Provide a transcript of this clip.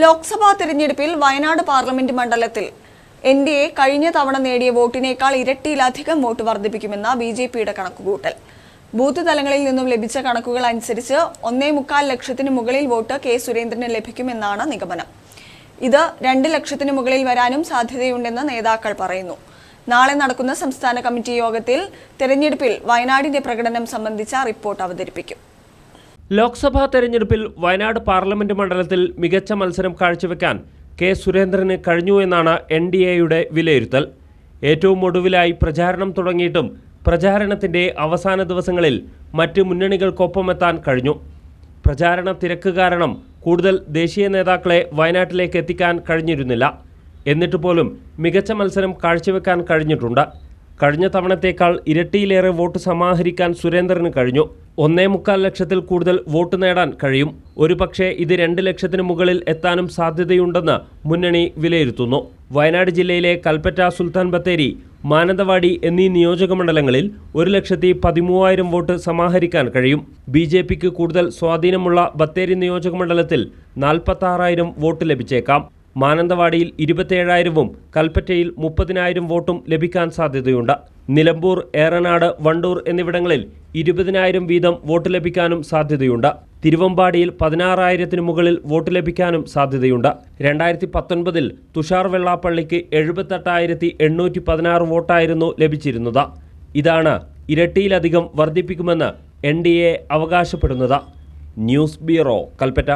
ലോക്സഭാ തെരഞ്ഞെടുപ്പിൽ വയനാട് പാർലമെന്റ് മണ്ഡലത്തിൽ N D A കഴിഞ്ഞ തവണ നേടിയ വോട്ടിനേക്കാൾ ഇരട്ടിയിലധികം വോട്ട് വർദ്ധിപ്പിക്കുമെന്ന ബി ജെ പിയുടെ കണക്കുകൂട്ടൽ. ബൂത്ത് തലങ്ങളിൽ നിന്നും ലഭിച്ച കണക്കുകൾ അനുസരിച്ച് ഒന്നേ മുക്കാൽ ലക്ഷത്തിന് മുകളിൽ വോട്ട് കെ സുരേന്ദ്രന് ലഭിക്കുമെന്നാണ് നിഗമനം. ഇത് രണ്ട് ലക്ഷത്തിന് മുകളിൽ വരാനും സാധ്യതയുണ്ടെന്ന് നേതാക്കൾ പറയുന്നു. നാളെ നടക്കുന്ന സംസ്ഥാന കമ്മിറ്റി യോഗത്തിൽ തെരഞ്ഞെടുപ്പിൽ വയനാടിന്റെ പ്രകടനം സംബന്ധിച്ച റിപ്പോർട്ട് അവതരിപ്പിക്കും. ലോക്സഭാ തെരഞ്ഞെടുപ്പിൽ വയനാട് പാർലമെന്റ് മണ്ഡലത്തിൽ മികച്ച മത്സരം കാഴ്ചവെക്കാൻ കെ സുരേന്ദ്രന് കഴിഞ്ഞു എന്നാണ് എൻ ഡി എയുടെ വിലയിരുത്തൽ. ഏറ്റവും ഒടുവിലായി പ്രചാരണം തുടങ്ങിയിട്ടും പ്രചാരണത്തിന്റെ അവസാന ദിവസങ്ങളിൽ മറ്റ് മുന്നണികൾക്കൊപ്പമെത്താൻ കഴിഞ്ഞു. പ്രചാരണ തിരക്ക് കാരണം കൂടുതൽ ദേശീയ നേതാക്കളെ വയനാട്ടിലേക്ക് എത്തിക്കാൻ കഴിഞ്ഞിരുന്നില്ല. എന്നിട്ട് പോലും മികച്ച മത്സരം കാഴ്ചവെക്കാൻ കഴിഞ്ഞിട്ടുണ്ട്. കഴിഞ്ഞ തവണത്തേക്കാൾ ഇരട്ടിയിലേറെ വോട്ട് സമാഹരിക്കാൻ സുരേന്ദ്രന് കഴിഞ്ഞു. ഒന്നേ മുക്കാൽ ലക്ഷത്തിൽ കൂടുതൽ വോട്ട് നേടാൻ കഴിയും. ഒരുപക്ഷെ ഇത് രണ്ട് ലക്ഷത്തിന് മുകളിൽ എത്താനും സാധ്യതയുണ്ടെന്ന് മുന്നണി വിലയിരുത്തുന്നു. വയനാട് ജില്ലയിലെ കൽപ്പറ്റ സുൽത്താൻ ബത്തേരി മാനന്തവാടി എന്നീ നിയോജകമണ്ഡലങ്ങളിൽ ഒരു ലക്ഷത്തി പതിമൂവായിരം വോട്ട് സമാഹരിക്കാൻ കഴിയും. ബി ജെ പിക്ക് കൂടുതൽ സ്വാധീനമുള്ള ബത്തേരി നിയോജകമണ്ഡലത്തിൽ നാൽപ്പത്താറായിരം വോട്ട് ലഭിച്ചേക്കാം. മാനന്തവാടിയിൽ ഇരുപത്തേഴായിരവും കൽപ്പറ്റയിൽ മുപ്പതിനായിരം വോട്ടും ലഭിക്കാൻ സാധ്യതയുണ്ട്. നിലമ്പൂർ ഏറനാട് വണ്ടൂർ എന്നിവിടങ്ങളിൽ ഇരുപതിനായിരം വീതം വോട്ട് ലഭിക്കാനും സാധ്യതയുണ്ട്. തിരുവമ്പാടിയിൽ പതിനാറായിരത്തിന് മുകളിൽ വോട്ട് ലഭിക്കാനും സാധ്യതയുണ്ട്. രണ്ടായിരത്തി പത്തൊൻപതിൽ തുഷാർ വെള്ളാപ്പള്ളിക്ക് എഴുപത്തെട്ടായിരത്തി എണ്ണൂറ്റി പതിനാറ് വോട്ടായിരുന്നു ലഭിച്ചിരുന്നത്. ഇതാണ് ഇരട്ടിയിലധികം വർദ്ധിപ്പിക്കുമെന്ന് എൻ ഡി എ അവകാശപ്പെടുന്നത്. News bureau Kalpetta.